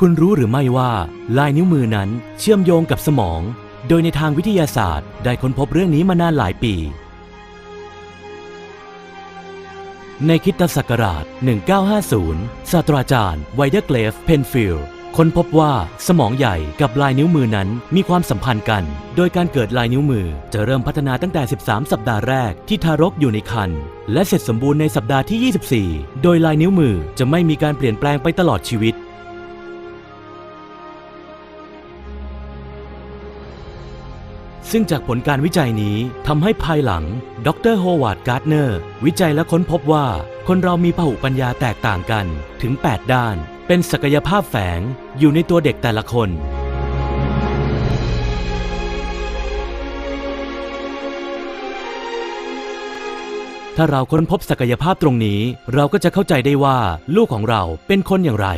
คุณรู้หรือไม่ว่าลายนิ้วมือนั้นเชื่อมโยงกับสมอง โดยในทางวิทยาศาสตร์ ได้ค้นพบเรื่องนี้มานานหลายปี ในคริดศักราช 1950 ศาสตราจารย์ไวเดอร์เกลฟ เพนฟิลด์ค้นพบว่าสมองใหญ่กับลายนิ้วมือนั้นมีความสัมพันธ์กัน โดยการเกิดลายนิ้วมือจะเริ่มพัฒนาตั้งแต่ 13 สัปดาห์แรกที่ทารกอยู่ในครรภ์และเสร็จสมบูรณ์ในสัปดาห์ที่ 24 โดยลายนิ้วมือจะไม่มีการเปลี่ยนแปลงไปตลอดชีวิต ซึ่งจากผลการวิจัยนี้ทำให้ภายหลัง ดรโฮวาร์ดการ์ดเนอร์ วิจัยและค้นพบว่า คนเรามีพหุปัญญาแตกต่างกันถึง 8 ด้าน เป็นศักยภาพแฝงอยู่ในตัวเด็กแต่ละคนถ้าเราค้นพบศักยภาพตรงนี้ เราก็จะเข้าใจได้ว่า ลูกของเราเป็นคนอย่างไร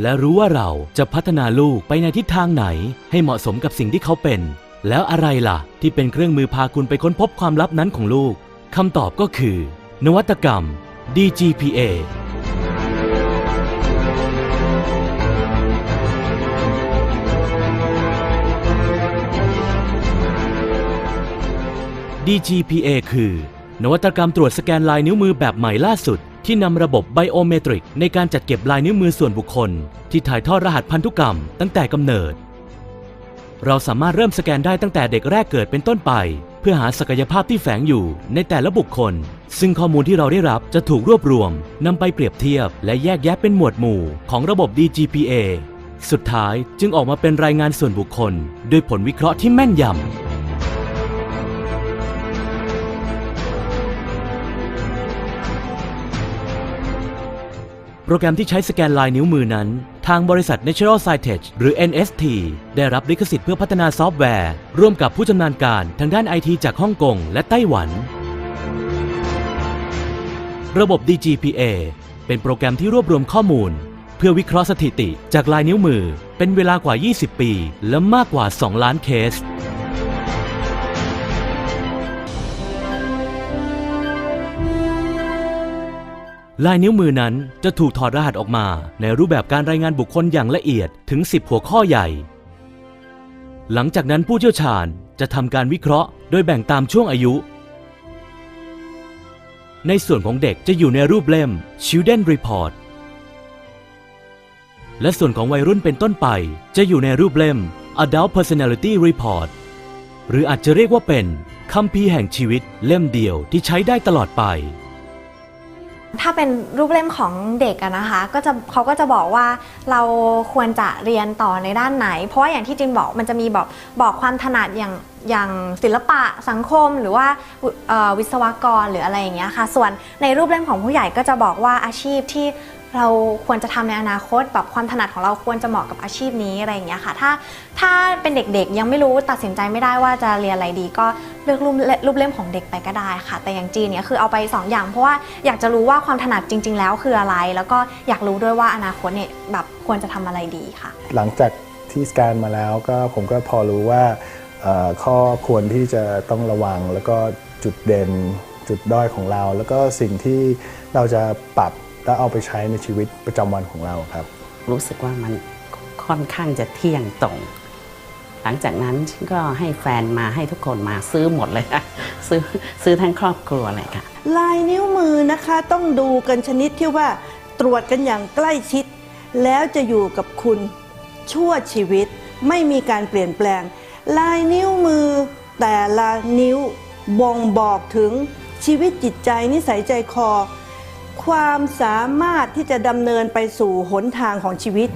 และรู้ว่าเราจะพัฒนาลูกไปในทิศทางไหน ให้เหมาะสมกับสิ่งที่เขาเป็น แล้วอะไรล่ะ ที่เป็นเครื่องมือพาคุณไปค้นพบความลับนั้นของลูกคำตอบก็คือ นวัตกรรม DGPA DGPA คือ นวัตกรรมตรวจสแกนลายนิ้วมือแบบใหม่ล่าสุด ที่นำระบบไบโอเมตริก ในการจัดเก็บลายนิ้วมือส่วนบุคคล ที่ถ่ายทอดรหัสพันธุกรรมตั้งแต่กำเนิด เราสามารถเริ่มสแกนได้ตั้งแต่เด็กแรกเกิดเป็นต้นไป เพื่อหาศักยภาพที่แฝงอยู่ในแต่ละบุคคล ซึ่งข้อมูลที่เราได้รับจะถูกรวบรวมนำไปเปรียบเทียบ และแยกแยะเป็นหมวดหมู่ของระบบ DGPA สุดท้ายจึงออกมาเป็นรายงานส่วนบุคคลด้วยผลวิเคราะห์ที่แม่นยำโปรแกรมที่ใช้สแกนลายนิ้วมือนั้น ทางบริษัท Natural s c i t e c h หรือ NST ได้รับลิขสิทธิ์เพื่อพัฒนาซอฟต์แวร์ ร่วมกับผู้ชำนาญการทางด้านไอทีจากฮ่องกงและไต้หวัน ระบบ DGPA เป็นโปรแกรมที่รวบรวมข้อมูล เพื่อวิเคราะห์สถิติจากลายนิ้วมือ เป็นเวลากว่า 20 ปี และมากกว่า 2 ล้านเคส ลายนิ้วมือนั้นจะถูกถอดรหัสออกมาในรูปแบบการรายงานบุคคลอย่างละเอียดถึง 10 หัวข้อใหญ่ หลังจากนั้นผู้เชี่ยวชาญจะทำการวิเคราะห์โดยแบ่งตามช่วงอายุ ในส่วนของเด็กจะอยู่ในรูปเล่ม Children Report และส่วนของวัยรุ่นเป็นต้นไป จะอยู่ในรูปเล่ม Adult Personality Report หรืออาจจะเรียกว่าเป็นคัมภีร์แห่งชีวิตเล่มเดียวที่ใช้ได้ตลอดไป ถ้าเป็นรูปเล่มของเด็กนะคะ ก็จะเขาก็จะบอกว่าเราควรจะเรียนต่อในด้านไหน เพราะว่าอย่างที่จินบอกมันจะมีบอกบอกความถนัดอย่างอย่างศิลปะสังคมหรือว่าวิศวกรหรืออะไรอย่างเงี้ยค่ะ ส่วนในรูปเล่มของผู้ใหญ่ก็จะบอกว่าอาชีพที่ เราควรจะทำในอนาคตแบบความถนัดของเราควรจะเหมาะกับอาชีพนี้อะไรอย่างเงี้ยค่ะ ถ้าถ้าเป็นเด็กๆ ยังไม่รู้ตัดสินใจไม่ได้ว่าจะเรียนอะไรดีก็เลือกรูปรูปเล่มของเด็กไปก็ได้ค่ะ แต่อย่างจีนเนี่ยคือเอาไปสองอย่าง เพราะว่าอยากจะรู้ว่าความถนัดจริง ๆ แล้วคืออะไร แล้วก็อยากรู้ด้วยว่าอนาคตเนี่ยแบบควรจะทำอะไรดีค่ะ หลังจากที่สแกนมาแล้วก็ผมก็พอรู้ว่าข้อควรที่จะต้องระวังแล้วก็จุดเด่นจุดด้อยของเรา แล้วก็สิ่งที่เราจะปรับ และเอาไปใช้ในชีวิตประจำวันของเราครับ รู้สึกว่ามันค่อนข้างจะเที่ยงตรง หลังจากนั้นฉันก็ให้แฟนมาให้ทุกคนมาซื้อหมดเลยค่ะซื้อซื้อทั้งครอบครัวเลยค่ะ ลายนิ้วมือนะคะต้องดูกันชนิดที่ว่าตรวจกันอย่างใกล้ชิด แล้วจะอยู่กับคุณชั่วชีวิตไม่มีการเปลี่ยนแปลง ลายนิ้วมือแต่ละนิ้วบ่งบอกถึงชีวิตจิตใจนิสัยใจคอ ความสามารถที่จะดำเนินไปสู่หนทางของชีวิต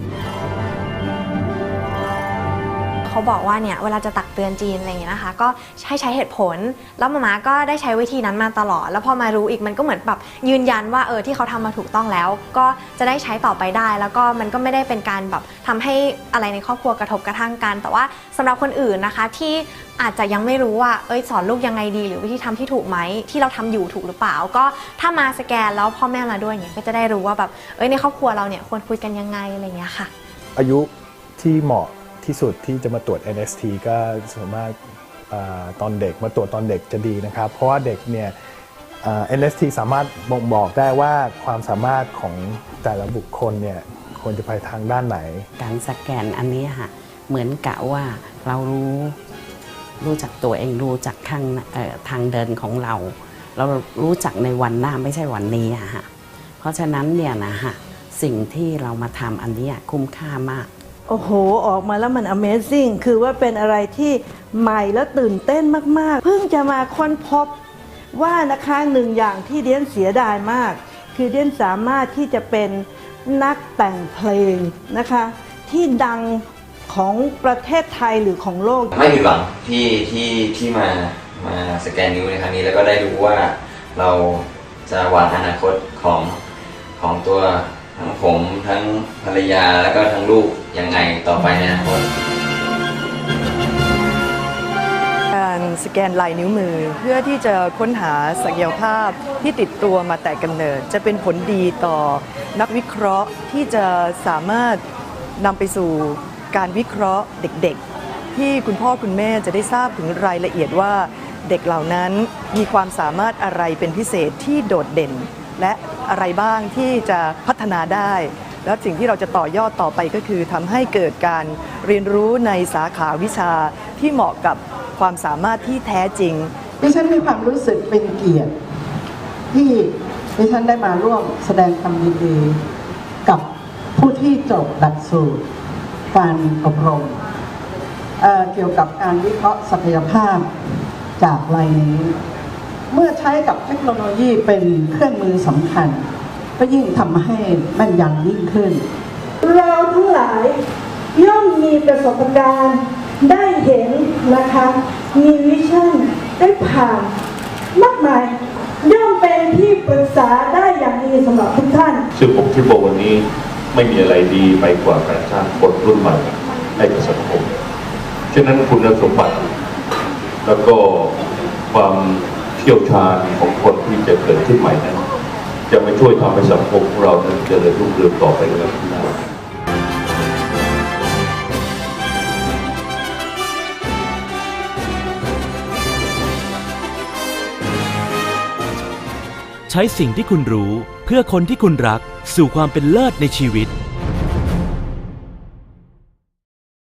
เขาบอกว่าเนี่ยเวลาจะตักเตือนจีนอะไรอย่างเงี้ยนะคะ ก็ให้ใช้เหตุผล แล้วมาม่าก็ได้ใช้วิธีนั้นมาตลอด แล้วพอมารู้อีกมันก็เหมือนแบบยืนยันว่าเออที่เขาทำมาถูกต้องแล้ว ก็จะได้ใช้ต่อไปได้ แล้วก็มันก็ไม่ได้เป็นการแบบทำให้อะไรในครอบครัวกระทบกระทั่งกัน แต่ว่าสำหรับคนอื่นนะคะที่อาจจะยังไม่รู้ว่าเอ้ยสอนลูกยังไงดี หรือวิธีทำที่ถูกไหมที่เราทำอยู่ถูกหรือเปล่า ก็ถ้ามาสแกนแล้วพ่อแม่มาด้วยเนี่ยก็จะได้รู้ว่าแบบเอ้ยในครอบครัวเราเนี่ยควรคุยกันยังไงอะไรเงี้ยค่ะ อายุที่เหมาะ ที่สุดที่จะมาตรวจ NST ก็ส่วนมากตอนเด็กมาตรวจตอนเด็กจะดีนะครับ เพราะว่าเด็กเนี่ย NST สามารถบ่งบอกได้ว่าความสามารถของแต่ละบุคคลเนี่ยควรจะไปทางด้านไหน การสแกนอันนี้ค่ะเหมือนกะว่าเรารู้รู้จักตัวเองรู้จักข้างทางเดินของเรา เรารู้จักในวันหน้าไม่ใช่วันนี้อะค่ะเพราะฉะนั้นเนี่ยนะฮะสิ่งที่เรามาทำอันนี้คุ้มค่ามาก โอ้โห ออกมาแล้วมัน Amazing คือว่าเป็นอะไรที่ใหม่และตื่นเต้นมาก ๆ เพิ่งจะมาค้นพบว่านะคะหนึ่งอย่างที่เดียนเสียดายมาก คือเดียนสามารถที่จะเป็นนักแต่งเพลงนะคะ ที่ดังของประเทศไทยหรือของโลก ไม่ผิดหวังที่ที่ที่มามาสแกนนิ้วในครั้งนี้แล้วก็ได้รู้ว่าเราจะวางอนาคตของของตัว ทั้งผมทั้งภรรยาแล้วก็ทั้งลูกยังไงต่อไปในอนาคตการสแกนลายนิ้วมือ เพื่อที่จะค้นหาศักยภาพที่ติดตัวมาแต่กำเนิด จะเป็นผลดีต่อนักวิเคราะห์ที่จะสามารถนำไปสู่การวิเคราะห์เด็กๆ ที่คุณพ่อคุณแม่จะได้ทราบถึงรายละเอียดว่าเด็กเหล่านั้นมีความสามารถอะไรเป็นพิเศษที่โดดเด่น และ อะไรบ้างที่จะพัฒนาได้ แล้วสิ่งที่เราจะต่อยอดต่อไปก็คือทำให้เกิดการเรียนรู้ในสาขาวิชาที่เหมาะกับความสามารถที่แท้จริง ดิฉันมีความรู้สึกเป็นเกียรติ ที่ดิฉันได้มาร่วมแสดงความยินดีกับผู้ที่จบหลักสูตร การอบรมเเกี่ยวกับการวิเคราะห์ศักยภาพจากลายนี้ เมื่อใช้กับเทคโนโลยีเป็นเครื่องมือสำคัญ ก็ยิ่งทำให้แม่นยำยิ่งขึ้น เราทั้งหลายย่อมมีประสบการณ์ได้เห็นนะคะ มีวิชั่นได้ผ่านมากมายย่อมเป็นที่ปรึกษาได้อย่างดีสำหรับทุกท่านซึ่งผมคิดว่าวันนี้ไม่มีอะไรดีไปกว่าการสร้างคนรุ่นใหม่ให้กับสังคมฉะนั้นคุณสมบัติ แล้วก็ความเชี่ยวชาญของคนที่จะเกิดขึ้นใหม่นั้น จะมาช่วยทำให้สังคมของเรานั้นเจริญรุ่งเรืองต่อไปในข้างหน้าใช้สิ่งที่คุณรู้เพื่อคนที่คุณรักสู่ความเป็นเลิศในชีวิต